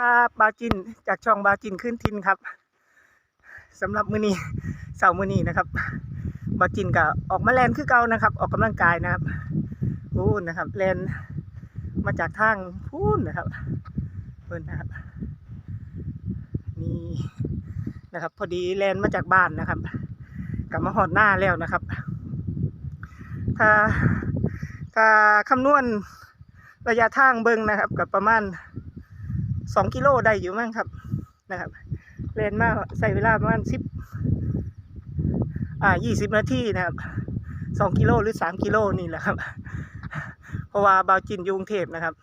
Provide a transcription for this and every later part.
ครับบาจินจากช่องบาจินขึ้นทินครับสำหรับมือนี้เสาร์มือนี้นะครับ บาจินก็ออกมาแลนคือเก่านะครับ ออกกำลังกายนะครับพูนนะครับแลนมาจากทางพูนนะครับเพิ่นนะครับนี่นะครับ พอดีแลนมาจากบ้านนะครับกลับมาหอดหน้าแล้วนะครับ ถ้าถ้าคำนวณระยะทางเบิ่งนะครับกับประมาณ สองกิโลได้อยู่มั้งครับนะครับเล่นมากใส่เวลาประมาณสิบอ่ายี่สิบนาทีนะครับสองกิโลหรือสามกิโลนี่แหละครับ เพราะว่าบาวจินยุงเทพนะครับ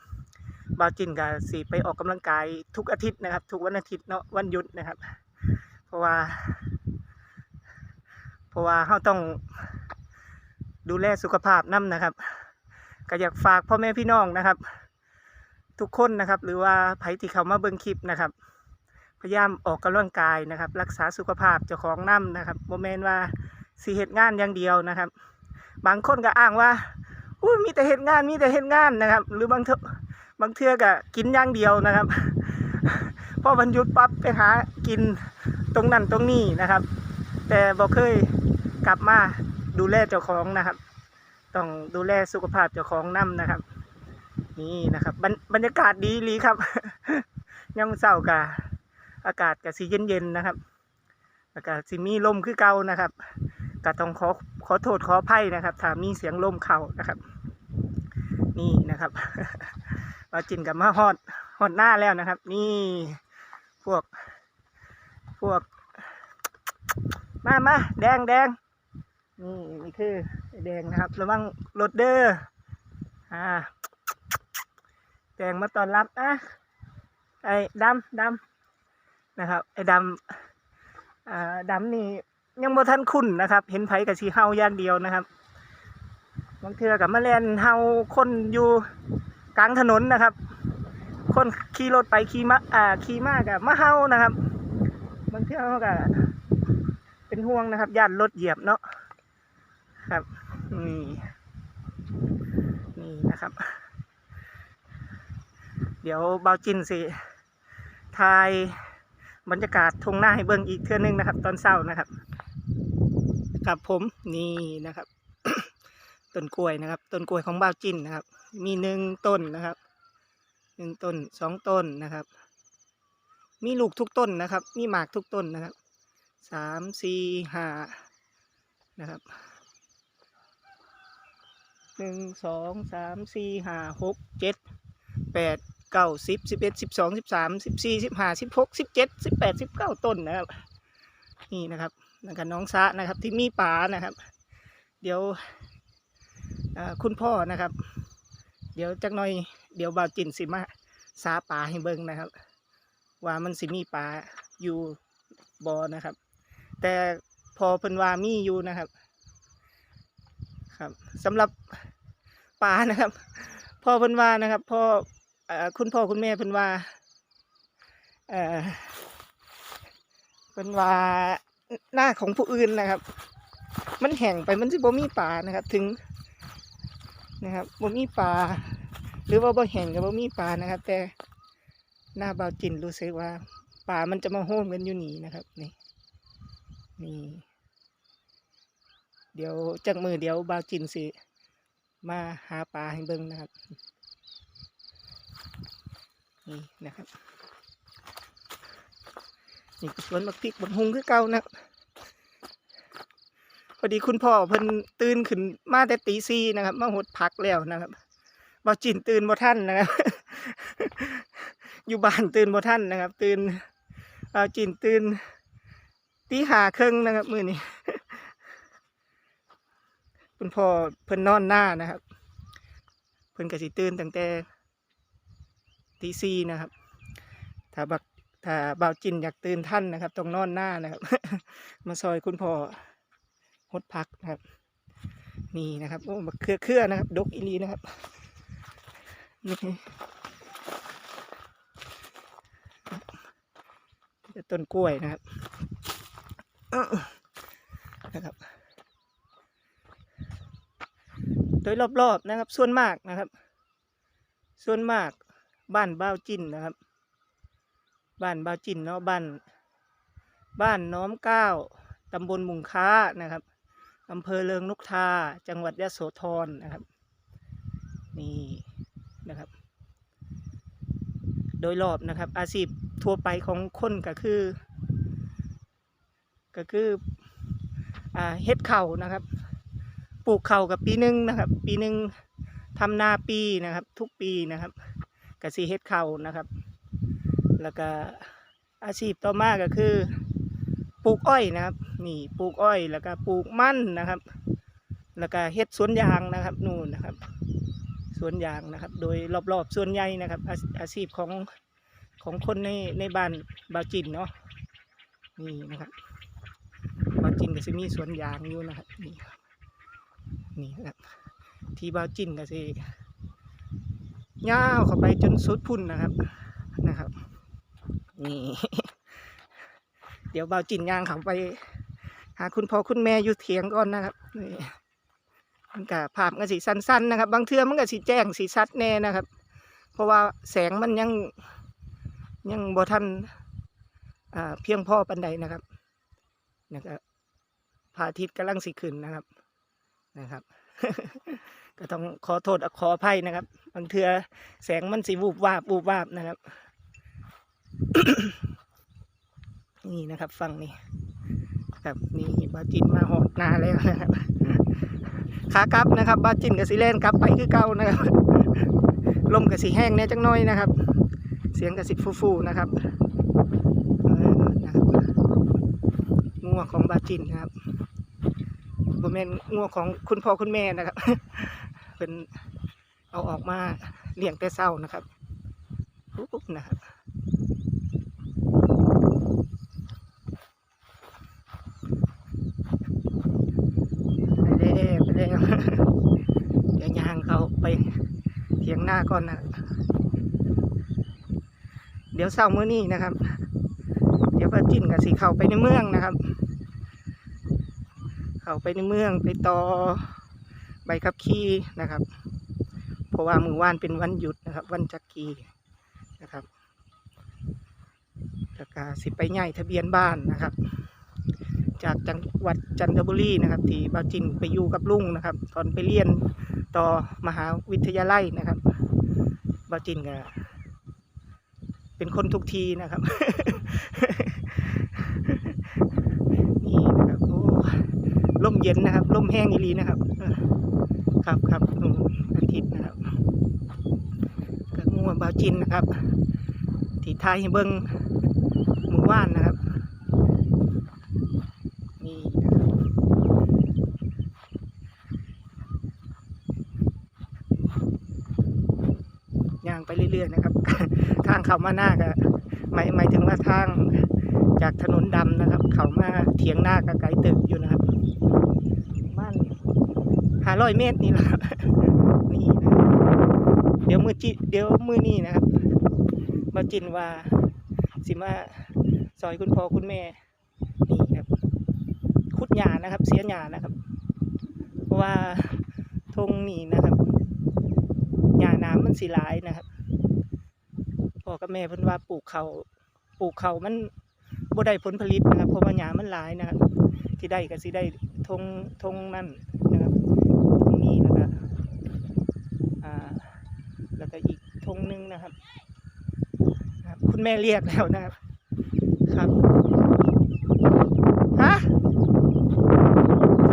บาวจินกับสีไปออกกำลังกายทุกอาทิตย์นะครับ ทุกวันอาทิตย์เนาะวันหยุดนะครับ เพราะว่า เพราะว่าเขาต้องดูแลสุขภาพน้ำนะครับก็อยากฝากพ่อแม่พี่น้องนะครับ ทุกคนนะครับ หรือว่าไผที่เขามาเบิ่งคลิปนะครับ พยายามออกกำลังกายนะครับ รักษาสุขภาพเจ้าของน้ำนะครับโมเมนว่าสีเหตุงานอย่างเดียวนะครับ บางคนก็อ้างว่าอุ้ยมีแต่เหตุงานมีแต่เหตุงานนะครับ หรือบางเทอบางเทือก็กินอย่างเดียวนะครับพอวันหยุดปั๊บไปหากินตรงนั้นตรงนี้นะครับ แต่บ่เคยกลับมาดูแลเจ้าของนะครับ ต้องดูแลสุขภาพเจ้าของน้ำนะครับ นี่นะครับบรบรรยากาศดีลีครับยังเศร้ากะอากาศกะสีเย็นๆนะครับ อากาศสีมีลมคือเก่านะครับกะต้องขอขอโทษขออภัยนะครับถ้ามีเสียงลมเข่านะครับ นี่นะครับมาจินกับมาฮอดฮอดหน้าแล้วนะครับ นี่พวก พวก มามาแดงแดงนี่นี่คือแดงนะครับ ระวังรถเด้ออ่า ดงมาตอนรับนะไอ้ดำดำนะครับ ไอ้ดำอ่าดำนี่ยังบ่ทันคุ้นนะครับ เห็นไผกับสีเฮาอย่างเดียวนะครับบางเทือกับมาแลนเฮาคนอยู่กลางถนนนะครับ คนขี่รถไปขี่มาอ่าขี่มากับมาเฮานะครับบางเทือเขากับเป็นห่วงนะครับย่านรถเหยียบเนาะครับนี่นี่นะครับ เดี๋ยวเบาจินสิถ่ายบรรยากาศทงหน้าให้เบิ่งอีกเทื่อนึงนะครับ ตอนเช้านะครับครับผมนี่นะครับต้นกล้วยนะครับต้นกล้วยของเบาจินนะครับ มีหนึ่งต้นนะครับหนึ่งต้นสองต้นนะครับ มีลูกทุกต้นนะครับ มีหมากทุกต้นนะครับสามสี่ห้านะครับหนึ่งสองสามสี่ห้าหกเจ็ดแปด เก้าสิบสิบเอ็ดสิบสองสิบสามสิบสี่สิบห้าสิบหกสิบเจ็ดสิบแปดสิบเก้าต้นนะครับ นี่นะครับแล้วก็น้องซะนะครับที่มีป่านะครับ เดี๋ยวคุณพ่อนะครับ เดี๋ยวจักหน่อย เดี๋ยวบ่าวจินสิมาซาป่าให้เบิ่งนะครับ ว่ามันสิมีป่าอยู่บอนะครับ แต่พอเพิ่นว่ามีอยู่นะครับ ครับสำหรับป่านะครับ พอเพิ่นว่านะครับพอ คุณพ่อคุณแม่เพิ่นว่าเอ่อเพิ่นว่าหน้าของผู้อื่นนะครับ มันแห้งไปมันสิบ่มีป่านะครับ ถึงนะครับบ่มีป่าหรือว่าบ่แห้งกับบ่มีป่านะครับ แต่หน้าเบาจินรู้สึกว่าป่ามันจะมาโฮมกันอยู่นี่นะครับนี่นี่เดี๋ยวจากมือเดี๋ยวบาวจินสิมาหาปลาให้เบิ่งนะครับ นี่นะครับนี่สวนบักพริกบักฮุงคือเก่านะครับพอดีคุณพ่อเพิ่นตื่นขึ้นมาแต่ตีซีนะครับมาหดพักแล้วนะครับบ่จินตื่นบ่ท่านนะครับ อยู่บ้านตื่นบ่ท่านนะครับ ตื่นเอาจินตื่นตีหาครึ่งนะครับมือนี้คุณพ่อเพิ่นนอนหน้านะครับ เพิ่นก็สิตื่นตั้งแต่ ตีสี่นะครับ ถ้าบักถ้าบ่าวจินอยากตื่นท่านนะครับต้องนอนหน้านะครับ มาซอยคุณพ่อหดพักนะครับ นี่นะครับโอ้บักเครือเครือนะครับ ดกอีหลีนะครับนี่ต้นกล้วยนะครับนะครับ โดยรอบๆนะครับ ส่วนมากนะครับ ส่วนมาก บ้านบ้าวจินนะครับ บ้านบ้าวจินเนาะบ้าน บ้านน้อมเก้าตำบลมุงค้านะครับอำเภอเริงนกทา จังหวัดยะโสธรนะครับ นี่นะครับ โดยรอบนะครับ อาชีพทั่วไปของคนก็คือ ก็คืออ่าเฮ็ดเข่านะครับ ปลูกเข่ากับปีหนึ่งนะครับ ปีหนึ่งทำนาปีนะครับ ทุกปีนะครับ กสิเฮ็ดเขานะครับ แล้วก็อาชีพต่อมาก็คือ ปลูกอ้อยนะครับ นี่ปลูกอ้อยแล้วก็ปลูกมันนะครับ แล้วก็เฮ็ดสวนยางนะครับนู่นนะครับสวนยางนะครับ โดยรอบๆส่วนใหญ่นะครับอาอาชีพของของคนในในบ้านบาจินเนาะนี่นะครับบาจินก็จะมีสวนยางอยู่นะครับนี่นี่นะครับที่บาจินก็จะ ยาวเข้าไปจนสุดพุ่นนะครับนะครับ นี่ เดี๋ยวเบาจินยางเขาไป หาคุณพ่อคุณแม่อยู่เถียงก่อนนะครับนี่มันก็ภาพมันก็สีสั้นๆนะครับ บางเทื่อมันก็สีแจ้งสีชัดแน่นะครับ เพราะว่าแสงมันยังยังบ่ทันอ่าเพียงพ่อปันใดนะครับนะครับพระอาทิตย์กำลังสิขึ้นนะครับนะครับ ก็ต้องขอโทษขออภัยนะครับบางเทือแสงมันสีวูบวาบวูบวาบนะครับ นี่นะครับฟังนี่ครับนี่บาจินมาหอดนาแล้วนะครับขากลับนะครับบาจินกับสีเลนกลับไปคือเก่านะครับลมกับสีแห้งเนี่ยจังน้อยนะครับ เสียงกับสีฟูๆนะครับเออนะครับงัวของบาจินนะครับ บมเมนงัวของคุณพ่อคุณแม่นะครับเป็นเอาออกมาเลี้ยงแต่เศร้านะครับปุ๊บนะครับไปแล้วไปแล้วเดี๋ยวยางเขาไปเถียงหน้าก่อนนะเดี๋ยวเศร้ามื้อนี้นะครับ เดี๋ยวป้าจิ้นกับสีเขาไปในเมืองนะครับ เขาไปในเมืองไปต่อใบขับขี่นะครับ เพราะว่ามือว่านเป็นวันหยุดนะครับ วันจักรีนะครับแล้วก็สิไปใหญ่ทะเบียนบ้านนะครับ จากจังหวัดจันทบุรีนะครับ ที่บาจินไปอยู่กับลุงนะครับ ตอนไปเรียนต่อมหาวิทยาลัยนะครับบาจินก็เป็นคนทุกทีนะครับ ลมเย็นนะครับลมแห้งอีหลีนะครับ ครับครับอาทิตย์นะครับก็งัวบาจินนะครับที่ทยเบิ้งหมู่บ้านนะครับนี่นะครับย่างไปเรื่อยๆนะครับ ทางเขามาหน้าก็หมายหมายถึงว่าทางจากถนนดำนะครับ เขามาเถียงหน้ากับไกลตึกอยู่นะครับ บ้านหาร้อยเมตรนี่แหละนี่นะเดี๋ยวมือจิเดี๋ยวมือนี่นะครับมาจินว่าสิมาซอยคุณพ่อคุณแม่นี่ครับคุดหญ้านะครับ เสียหญ้านะครับ เพราะว่าทงนี่นะครับหญ้าน้ำมันสีหลายนะครับพ่อกับแม่เพิ่นว่าปลูกเขาปลูกเขามันบ่ได้ผลผลิตนะครับเพราะว่าหญ้ามันหลายนะครับ ที่ได้ก็สิได้ทงทงนั่นนะครับทงนี้แล้วก็อ่าแล้วก็อีกทงหนึงนะครับครับ คุณแม่เรียกแล้วนะครับ ครับฮะ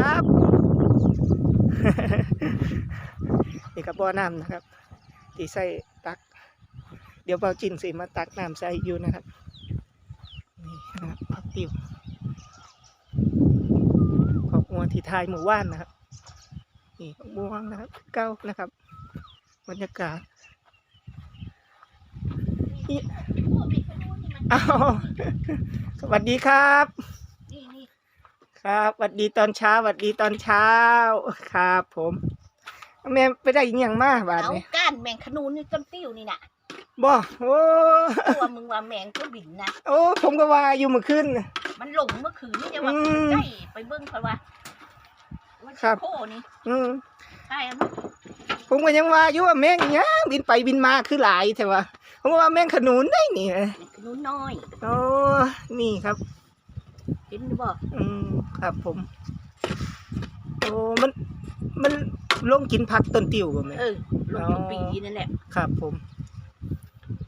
ครับนี่ครับบ่อน้ำนะครับที่ใส่ตัก เดี๋ยวเบาจินสิมาตักน้ำใส่อยู่นะครับนี่นะครับผักติวขอบมัว ที่ทายหมู่ว่านนะครับนี่ผักม่วงนะครับเก้านะครับ บรรยากาศนี่อ้าวสวัสดีครับนี่นี่ครับสวัสดีตอนเช้าสวัสดีตอนเช้าครับ ผมแม่ไปได้อิหยังมาบาดเอานี้ก้านแมงขนูนนี่ต้นติ้วนี่น่ะบ่โอ้ตัวมึงว่าแมงก็บินนะโอ้ผมก็ว่าอยู่เมื่อคืนมันหลงเมื่อคืนนี่จะว่าอืมใกล้ไปเบิ้งเพราะว่า ว่าครับ โคนี่อืมใช่ไหมผมก็ยังว่าอยู่ว่าแม่งเนี้ยบินไปบินมาคือหลายแต่ว่าผมก็ว่าแม่งขนุนได้นี่แมงขนุนน้อยโอ้นี่ครับ เห็นหรือบ่อืมครับผม โอ้มันมันลงกินผักต้นติวบ่แม่เออลงทุกปีนั่นแหละครับผม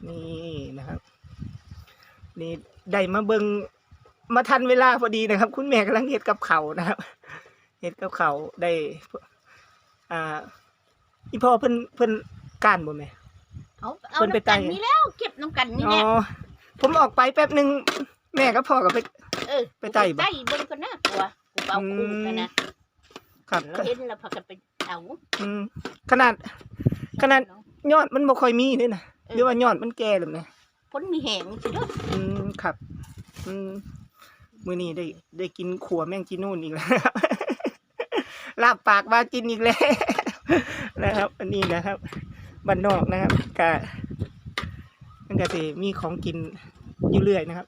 นี่นะครับ นี่ได้มาเบิงมาทันเวลาพอดีนะครับ คุณแม่กำลังเฮ็ดกับเขาวนะครับ เฮ็ดกับเขาวได้อ่าอีพ่อเพิ่นเพิ่นก้านบ่แม่ เอาเอาเพิ่นไปน้ำกันไต่นี่แล้วเก็บน้ำกันนี่อ๋แหอละผมออกไปแป๊บหนึ่งแม่กับพ่อก็ไป เออไปไต่บ่ ไต่เบิ่งก็น่ากลัวกูเป่าคู่กันนะครับแล้วเห็นแล้วพากันไปเอาอืมขนาด ขนาด ยอดมันบ่ค่อยมีเลยนะหรือว่ายอดมันแก่หรือไงพ้นมีแหงสิเด้ออืมครับ อืมมื้อนี้ได้ได้กินขัวแมงจีนูนอีกแล้ว ลาบปากมากินอีกแล้วนะครับ อันนี้นะครับบ้านนอกนะครับกะมันก็สิมีของกินอยู่เรื่อยนะครับ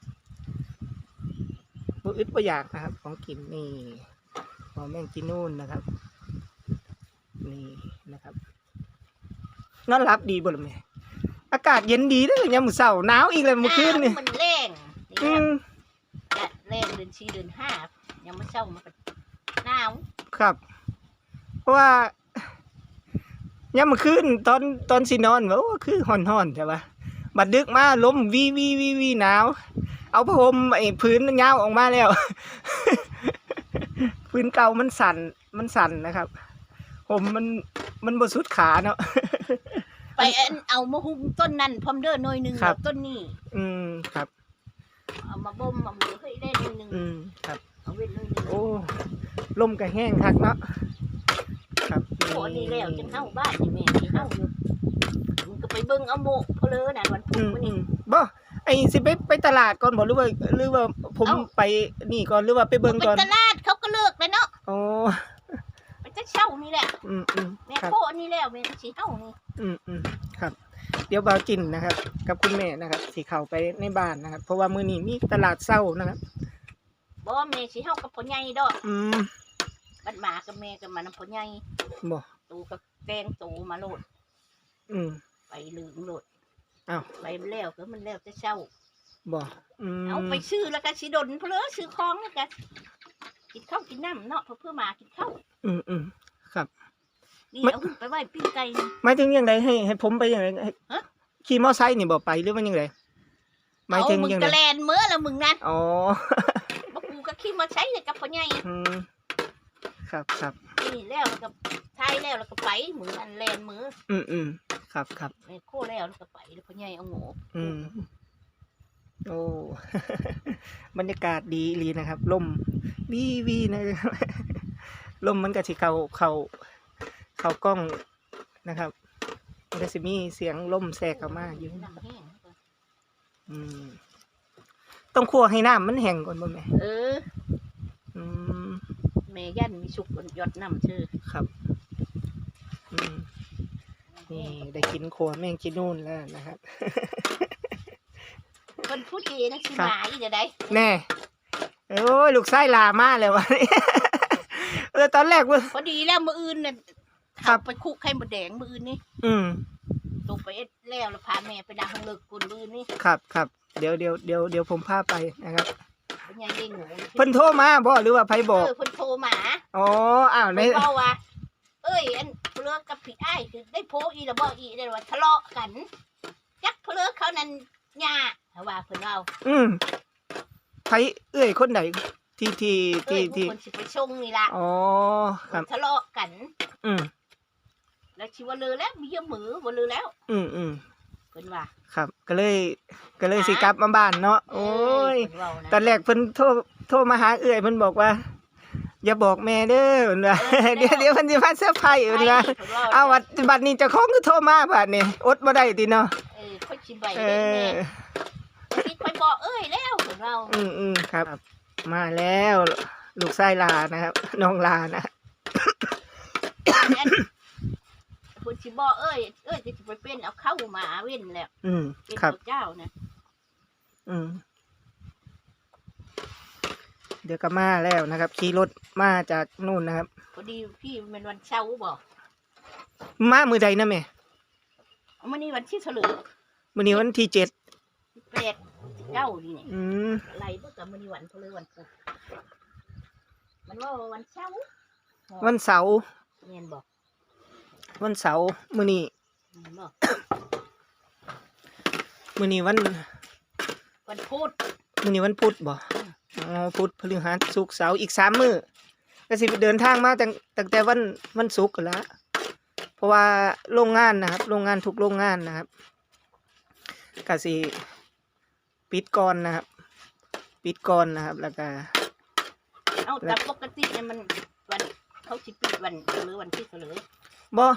บ่อึดบ่อยากนะครับ ของกินนี่หัวแมงจีนูนนะครับ นี่นะครับนอนรับดีบ่ล่ะแม่อากาศเย็นดีเด้อยามมื้อเช้าหนาวอีกแล้วเมื่อคืนนี่ำมันแรงนี่อืแหละมและแรงเดือนสี่เดือนห้ายังไม่เช้ามันก็หนาวครับ เพราะว่าย่ำมื่อคืนตอนตอนสินอนว่าโอ้คือห่อนห่อนๆใช่ปะบัดดึกมาลมวีวีวีวีหนาว เอาผ้าห่มไอ้พื้นเงาวออกมาแล้ว พื้นเก่ามันสั่นมันสั่นนะครับ ผมมันมันบสุดขาเนาะไปอันเอามาหุ้มต้นนั่นพร้อมเด้อหน่อยหนึงครับต้นนี้อืมครับเอามาบ่มเอามือให้ได้หน่อยหนึงอืมครับเอาเว้นหน่อยหนึงโอ้ลมก็แห้งคักเนาะครับ โอ้นี่แล้วจังเฮาบ้านนี่แม่สิเฮาอยู่มึงก็ไปเบิ่งเอาโมกเพลอนั่นวันพุอืธมมื้ออืนี้มบ่ไอ้สิไปไปตลาดก่อนบ่หรือว่าหรือว่าผมเอ้าไปนี่ก่อนหรือว่าไปเบิ่งไปก่อนตลาดเขาก็เลิกแล้วเนาะอ๋อไปจะเช่านี่แหละอืมอืมแม่ครับโคนี่แล้วแม่ก็สิเฮานี่อืมอืมครับ เดี๋ยวบ่าวจินนะครับ กับคุณแม่นะครับสิเข้าไปในบ้านนะครับ เพราะว่ามื้อนี้มีตลาดเช้านะครับบ่แม่สิเฮากับพ่อใหญ่ดอกอืม บัดหมากับแม่กับมันำพ่อใหญ่บ่ตูกับแตงตูมาโลดอืมไปลืมโลดอ้าวไปแล้วก็มันแล้วจะเช่า บ่อืมเอาไปซื้อแล้วก็สิดนเพลอซื้อของแล้วก็กินข้าวกินน้ำเนาะเพื่อเพื่อมากินข้าวอืมอืมครับนี่ไม่ เอาขึ้นไปไหว้ปิ้งไก่นี่ หมายถึงยังไงให้ให้ผมไปยังไงให้ฮะ ขี่มอไซค์นี่บ่ไปหรือว่ายังไงหมายเอาถึงมึงยังกไงระแลนเมื่อละมึงนั่นอ๋อ บ่กูก็ขี่มาใช้เลยกับพ่อใหญ่ อืม ครับครับ นี่แล้วแล้วก็ทายแล้วแล้วก็ไปมึงอันแลนมืออืมอืมครับครับแม่โคแล้วแล้วก็ไปแล้วพ่อใหญ่เอาโง่อืมโอ้ บรรยากาศดีอีหลีนะครับลมวีวีนะครับลมมันก็สิเข้าเข้าเข้ากล้องนะครับ มันก็สิมีเสียงลมแทรกเข้ามาอยู่น้ำแห้งอืมต้องคั่วให้น้ำมันแห้งก่อนบ่แม่เอออืม แม่ยันมีสุกหยดน้ำเชื่อครับอืมนี่ได้กินขัวแมงจีนูนแล้วนะครับ คนพูดดีนะชิครับมาอีเดี๋ยวได้แน่โอ้ยลูกไส้ลามาแล้ววะนี่เออตอนแรกว่าพอดีแล้วมืออื่นน่ะครับไปคุกไข่มดแดงมืออื่นนี่อืมลงไปเอ็ดแล้วแล้วพาแม่ไปดังห้องเลิกกุนมืออื่นนี่ครับครับเดี๋ยวเดี๋ยวเดี๋ยวเดี๋ยวผมพาไปนะครับเป็น ยังเด้งหนูเพิ่นโทรมาบ่หรือว่าไผบอกเออเพิ่นโทรมาอ๋ออ้าวในเพิ่นเว้าว่า เอ้ยอันเพลือกับผิดอ้ายคือได้โพอีแล้วบ่อีได้ว่าทะเลาะกันจักเพลือเขานั้นหญ้าเขาว่าเพิ่นเว้าอืมไผเอ้ยคนไหนที่ที่เอ้ที่ยผู้ที่คนสิไปชงนี่ล่ะอ๋อครับ ทะเลาะกัน อืมแล้วชิว่าลือแล้วมีเยอะมือบ่ลือแล้ว อืมอืม เพิ่นว่าครับ ก็เลยก็เลยสิกลับมาบ้านเนาะโอ้ยเพิ่นเว้านะตอนแรกเพิ่นโทรโทรมาหาเอื้อยเพิ่นบอกว่า อย่าบอกแม่เด้อเพิ่นว่าเดี๋ยวเดี๋ยวเพิ่นสิมาเซอร์ไพรส์เพิ่นว่าเพิ่นว้เอาวัดบัดนี้เจ้าของก็โทรมาบัดนี้อดบ่ได้ติเนาะเออค่อยสิใบเอได้แม่อคิดค่อยบอกเอ้ยแล้วเพิ่นเว้าอืมอืมครับ มาแล้วลูกไส้ลานะครับ น้องลานะ อัน เพิ่นสิบอกเอ้ยเอ้ยจะสิไปเป็นเอาเข้าหมาเว้นแล้วอืมเป็นครับ เจ้านะอืม เดี๋ยวก็มาแล้วนะครับ ขี่รถมาจากนู่นนะครับ พอดีพี่เป็นวันเช้าร์บอกมามือใดนะแม่มื้อนี้วันที่เฉลิมมือนี้วันที่เจ็ดแปดเก้านี่นี่อืม อะไรบ่กับมื้อนี้วันพฤหัสวันพุธมันว่าวันเสาร์วันเสาร์แม่นบ่ วันเสาร์มือนี้แม่นบ่มือนี้วันวันพุธมือนี้วันพุธบ่อ๋อพุธพฤหัสศุกร์เสาร์อีกสามมื้อก็สิเดินทางมาตั้งตั้งแต่วันวันศุกร์กันละเพราะว่าโรงงานนะครับ โรงงานทุกโรงงานนะครับก็สิปิดก่อนนะครับ ปิดก่อนนะครับ แล้วก็เอาแต่ปกติเนี่ยมันวันเขาสิปิดวันหรือวันที่เฉลิม บ่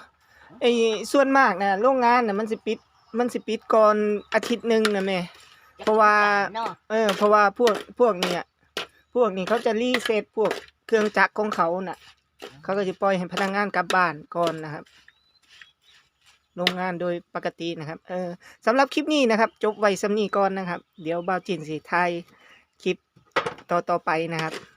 ไอ้ส่วนมากนะโรงงานน่ะมันสิปิด มันสิปิดก่อนอาทิตย์หนึ่งนะแม่ เพราะว่า เนาะเออเพราะว่าพวกพวกเนี่ยพวกนี้เขาจะรีเซ็ตพวกเครื่องจักรของเขาน่ะ เขาก็จะปล่อยให้พนักงานกลับบ้านก่อนนะครับ โรงงานโดยปกตินะครับ เออสำหรับคลิปนี้นะครับ จบไว้สำนีก่อนนะครับ เดี๋ยวบ่าวจินสีไทยคลิปต่อต่อไปนะครับเ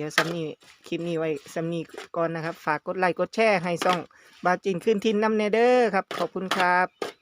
ดี๋ยวซัมนี่คลิปนี้ไว้ซัมนี่ก่อนนะครับ ฝากกดไลค์กดแชร์ให้ซ่องบาจินขึ้นทินน้ำเนเดอร์ครับ ขอบคุณครับ